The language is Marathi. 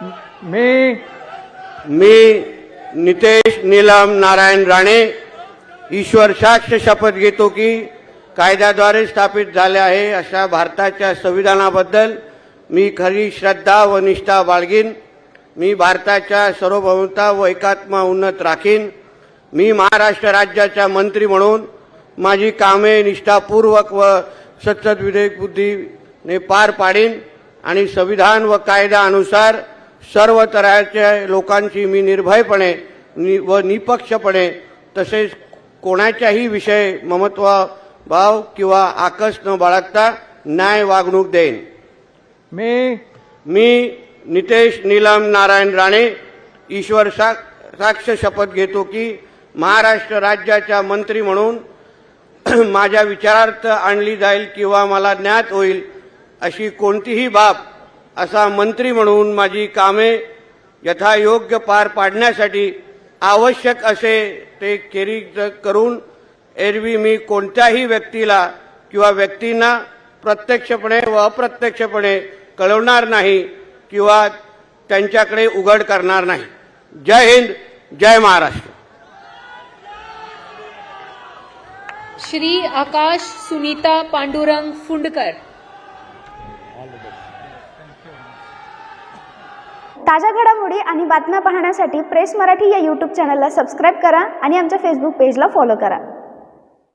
मी मी नितेश नीलम नारायण राणे ईश्वर साक्ष शपथ घेतो की कायद्याद्वारे स्थापित झाले आहे अशा भारताच्या संविधानाबद्दल मी खरी श्रद्धा व निष्ठा बाळगीन. मी भारताच्या सार्वभौमता व एकात्मा उन्नत राखीन. मी महाराष्ट्र राज्याच्या मंत्री म्हणून माझी कामे निष्ठापूर्वक व सतत विधेयक बुद्धीने पार पाडीन आणि संविधान व कायद्यानुसार सर्व तऱ्हाच्या लोकांची मी निर्भयपणे नि व निपक्षपणे तसेच कोणाच्याही विषय ममत्व भाव किंवा आकस न बाळगता न्याय वागणूक देईन. मी मी नितेश नीलम नारायण राणे ईश्वर साक्ष शपथ घेतो की महाराष्ट्र राज्याच्या मंत्री म्हणून माझ्या विचारार्थ आणली जाईल किंवा मला ज्ञात होईल अशी कोणतीही बाब असा मंत्री म्हणून माझी कामे यथायोग्य पार पाडण्यासाठी आवश्यक असे ते केरी करून एरवी मी कोणत्याही व्यक्तीला किंवा व्यक्तींना प्रत्यक्षपणे व अप्रत्यक्षपणे कळवणार नाही किंवा त्यांच्याकडे उघड करणार नाही. जय हिंद जय महाराष्ट्र. श्री आकाश सुनीता पांडुरंग फुंडकर. ताज्या घडामोडी आणि बातम्या पाहण्यासाठी प्रेस मराठी या यूट्यूब चॅनलला सबस्क्राईब करा आणि आमच्या फेसबुक पेजला फॉलो करा.